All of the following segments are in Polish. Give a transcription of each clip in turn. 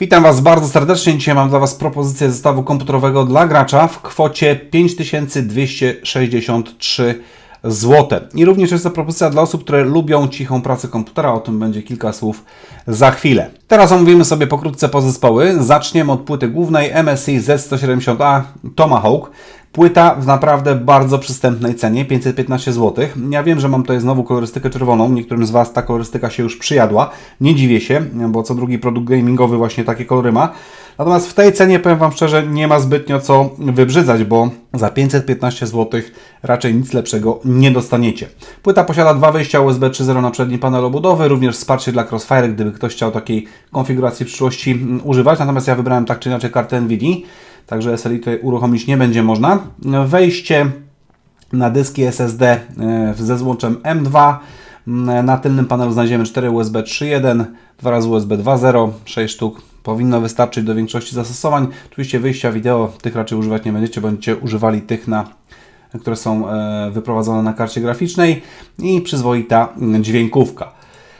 Witam Was bardzo serdecznie. Dzisiaj mam dla Was propozycję zestawu komputerowego dla gracza w kwocie 5263 zł. I również jest to propozycja dla osób, które lubią cichą pracę komputera. O tym będzie kilka słów za chwilę. Teraz omówimy sobie pokrótce pozespoły. Zaczniemy od płyty głównej MSI Z170A Tomahawk. Płyta w naprawdę bardzo przystępnej cenie, 515 zł. Ja wiem, że mam tutaj znowu kolorystykę czerwoną. Niektórym z Was ta kolorystyka się już przyjadła. Nie dziwię się, bo co drugi produkt gamingowy właśnie takie kolory ma. Natomiast w tej cenie, powiem Wam szczerze, nie ma zbytnio co wybrzydzać, bo za 515 zł raczej nic lepszego nie dostaniecie. Płyta posiada dwa wyjścia USB 3.0 na przedni panel obudowy, również wsparcie dla Crossfire, gdyby ktoś chciał takiej konfiguracji w przyszłości mm, używać. Natomiast ja wybrałem tak czy inaczej kartę NVIDIA, także SLI tutaj uruchomić nie będzie można. Wejście na dyski SSD e, ze złączem M2. Mm, Na tylnym panelu znajdziemy 4 USB 3.1, 2 razy USB 2.0, 6 sztuk. Powinno wystarczyć do większości zastosowań. Oczywiście wyjścia wideo tych raczej używać nie będziecie, będziecie używali tych na które są e, wyprowadzone na karcie graficznej i przyzwoita dźwiękówka.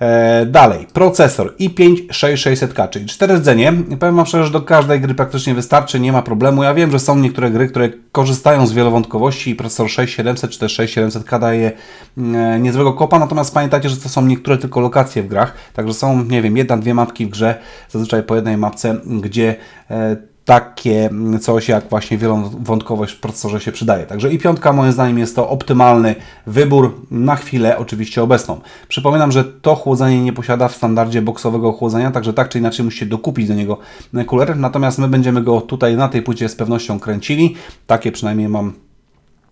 E, Dalej, procesor i5 6600K, czyli 4 rdzenie. Powiem Wam szczerze, że do każdej gry praktycznie wystarczy, nie ma problemu. Ja wiem, że są niektóre gry, które korzystają z wielowątkowości i procesor 6700 czy też 6700K daje mm, niezłego kopa, natomiast pamiętajcie, że to są niektóre tylko lokacje w grach, także są, nie wiem, jedna, dwie mapki w grze, zazwyczaj po jednej mapce, gdzie e, takie coś jak właśnie wielowątkowość w procesorze się przydaje. Także i piątka moim zdaniem jest to optymalny wybór na chwilę oczywiście obecną. Przypominam, że to chłodzenie nie posiada w standardzie boksowego chłodzenia, także tak czy inaczej musicie dokupić do niego kuler, natomiast my będziemy go tutaj na tej płycie z pewnością kręcili. Takie przynajmniej mam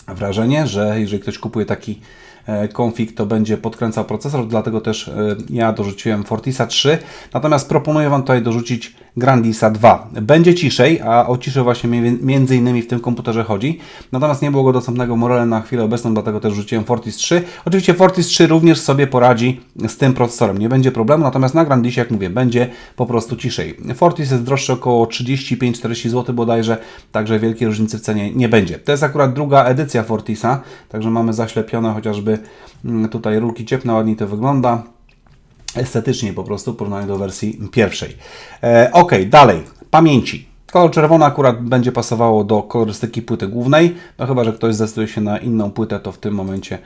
wrażenie, że jeżeli ktoś kupuje taki e, konfig, to będzie podkręcał procesor, dlatego też e, ja dorzuciłem Fortisa 3, natomiast proponuję Wam tutaj dorzucić Grandisa 2. Będzie ciszej, a o ciszę właśnie mi- między innymi w tym komputerze chodzi, natomiast nie było go dostępnego Morele na chwilę obecną, dlatego też rzuciłem Fortis 3. Oczywiście Fortis 3 również sobie poradzi z tym procesorem, nie będzie problemu, natomiast na Grandisie, jak mówię, będzie po prostu ciszej. Fortis jest droższy około 35-40 zł bodajże, także wielkiej różnicy w cenie nie będzie. To jest akurat druga edycja Fortisa, także mamy zaślepione chociażby mm, tutaj rurki cieplne, ładniej to wygląda estetycznie po prostu w porównaniu do wersji pierwszej. E, ok, dalej. Pamięci. Kolor czerwony akurat będzie pasowało do kolorystyki płyty głównej. No chyba, że ktoś zdecyduje się na inną płytę, to w tym momencie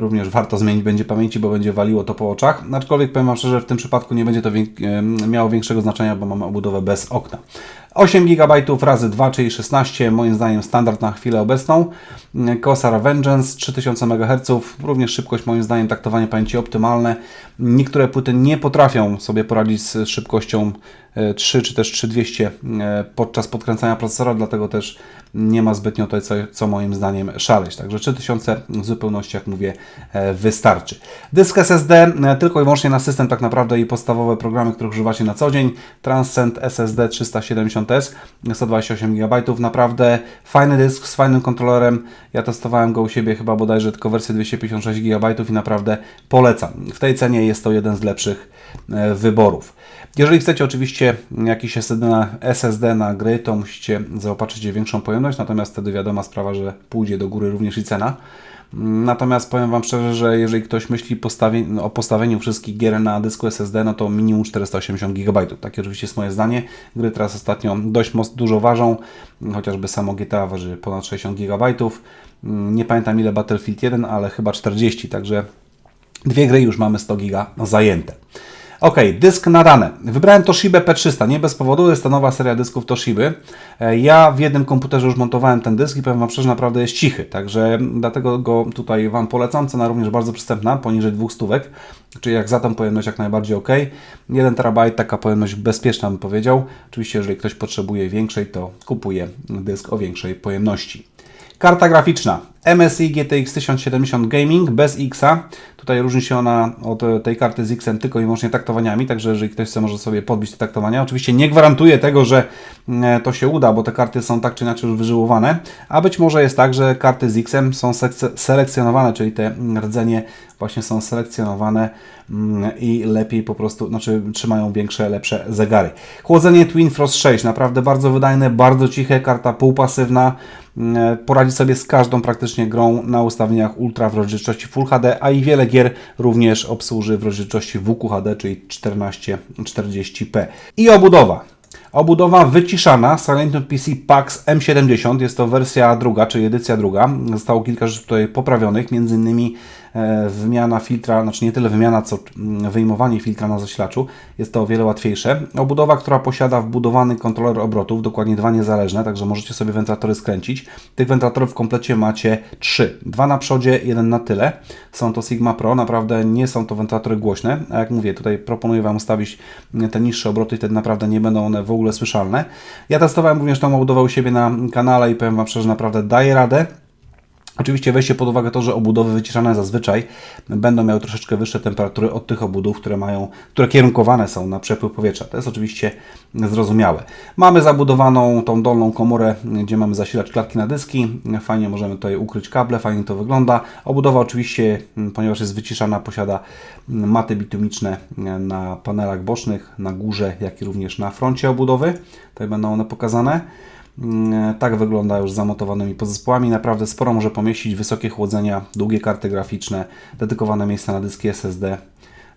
również warto zmienić będzie pamięci, bo będzie waliło to po oczach. Aczkolwiek powiem Wam szczerze, w tym przypadku nie będzie to miało większego znaczenia, bo mamy obudowę bez okna. 8 GB razy 2, czyli 16, moim zdaniem standard na chwilę obecną. Corsair Vengeance 3000 MHz, również szybkość moim zdaniem taktowanie pamięci optymalne. Niektóre płyty nie potrafią sobie poradzić z szybkością e, 3 czy też 3200 e, podczas podkręcania procesora, dlatego też nie ma zbytnio tutaj co, co moim zdaniem szaleć. Także 3000 w zupełności, jak mówię, e, wystarczy. Dysk SSD e, tylko i wyłącznie na system tak naprawdę i podstawowe programy, których używacie na co dzień. Transcend SSD 370S, 128 GB, naprawdę fajny dysk z fajnym kontrolerem. Ja testowałem go u siebie chyba bodajże tylko wersję 256 GB i naprawdę polecam. W tej cenie jest to jeden z lepszych e, wyborów. Jeżeli chcecie oczywiście jakiś SSD na, SSD na gry, to musicie zaopatrzyć w większą pojemność, natomiast wtedy wiadoma sprawa, że pójdzie do góry również i cena. Natomiast powiem Wam szczerze, że jeżeli ktoś myśli postawi o postawieniu wszystkich gier na dysku SSD, no to minimum 480 GB. Takie oczywiście jest moje zdanie. Gry teraz ostatnio dość dużo ważą, chociażby samo GTA waży ponad 60 GB. Nie pamiętam ile Battlefield 1, ale chyba 40, także dwie gry już mamy 100 GB zajęte. Ok, dysk na ranę. Wybrałem Toshibę P300, nie bez powodu, jest to nowa seria dysków Toshiby. E, Ja w jednym komputerze już montowałem ten dysk i powiem Wam szczerze, naprawdę jest cichy, także dlatego go tutaj Wam polecam. Cena również bardzo przystępna, poniżej 200 stówek, czyli jak za tą pojemność jak najbardziej ok. 1 terabajt, taka pojemność bezpieczna bym powiedział. Oczywiście, jeżeli ktoś potrzebuje większej, to kupuje dysk o większej pojemności. Karta graficzna MSI GTX 1070 Gaming bez X-a. Tutaj różni się ona od e, tej karty z X-em tylko i wyłącznie taktowaniami, także jeżeli ktoś chce, może sobie podbić te taktowania. Oczywiście nie gwarantuję tego, że mm, to się uda, bo te karty są tak czy inaczej już wyżyłowane, a być może jest tak, że karty z X-em są selekcjonowane, czyli te mm, rdzenie właśnie są selekcjonowane mm, i lepiej po prostu, znaczy trzymają większe, lepsze zegary. Chłodzenie Twin Frost 6, naprawdę bardzo wydajne, bardzo ciche, karta półpasywna, poradzi sobie z każdą praktycznie grą na ustawieniach ultra w rozdzielczości Full HD, a i wiele gier również obsłuży w rozdzielczości WQHD, czyli 1440p. I obudowa. Obudowa wyciszana Silentium PC Pax M70, jest to wersja druga, czyli edycja druga. Zostało kilka rzeczy tutaj poprawionych, między innymi e, wymiana filtra, znaczy nie tyle wymiana, co mm, wyjmowanie filtra na zasilaczu. Jest to o wiele łatwiejsze. Obudowa, która posiada wbudowany kontroler obrotów, dokładnie dwa niezależne, także możecie sobie wentylatory skręcić. Tych wentylatorów w komplecie macie trzy. Dwa na przodzie, jeden na tyle. Są to Sigma Pro, naprawdę nie są to wentylatory głośne. A jak mówię, tutaj proponuję Wam ustawić te niższe obroty, wtedy naprawdę nie będą one w ogóle słyszalne. Ja testowałem również tą obudowę u siebie na kanale i powiem Wam szczerze, naprawdę daje radę. Oczywiście weźcie pod uwagę to, że obudowy wyciszane zazwyczaj będą miały troszeczkę wyższe temperatury od tych obudów, które mają, które kierunkowane są na przepływ powietrza. To jest oczywiście zrozumiałe. Mamy zabudowaną tą dolną komorę, gdzie mamy zasilacz klatki na dyski. Fajnie możemy tutaj ukryć kable, fajnie to wygląda. Obudowa oczywiście, ponieważ jest wyciszana, posiada maty bitumiczne na panelach bocznych, na górze, jak i również na froncie obudowy. Tutaj będą one pokazane. Mm, Tak wygląda już z zamontowanymi podzespołami. Naprawdę sporo może pomieścić. Wysokie chłodzenia, długie karty graficzne, dedykowane miejsca na dyski SSD.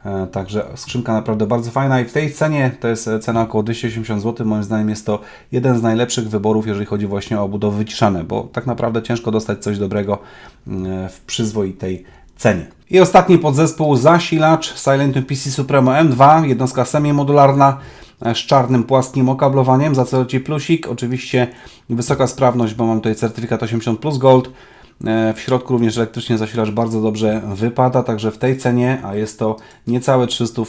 E, Także skrzynka naprawdę bardzo fajna i w tej cenie, to jest cena około 280 zł, moim zdaniem jest to jeden z najlepszych wyborów, jeżeli chodzi właśnie o obudowy wyciszane, bo tak naprawdę ciężko dostać coś dobrego mm, w przyzwoitej cenie. I ostatni podzespół, zasilacz Silentium PC Supremo M2, jednostka semi-modularna z czarnym płaskim okablowaniem, za co leci plusik. Oczywiście wysoka sprawność, bo mam tutaj certyfikat 80 plus Gold. E, W środku również elektrycznie zasilacz bardzo dobrze wypada, także w tej cenie, a jest to niecałe 300,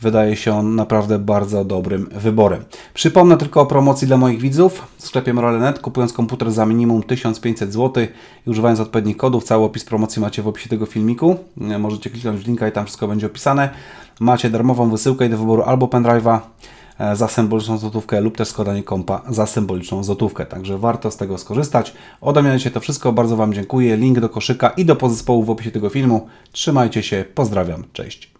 wydaje się on naprawdę bardzo dobrym wyborem. Przypomnę tylko o promocji dla moich widzów w sklepie Morale.net. Kupując komputer za minimum 1500 zł i używając odpowiednich kodów, cały opis promocji macie w opisie tego filmiku. Możecie kliknąć w linka i tam wszystko będzie opisane. Macie darmową wysyłkę do wyboru albo pendrive'a e, za symboliczną złotówkę lub też składanie kompa za symboliczną złotówkę. Także warto z tego skorzystać. Ode mnie to wszystko. Bardzo Wam dziękuję. Link do koszyka i do pozespołu w opisie tego filmu. Trzymajcie się. Pozdrawiam. Cześć.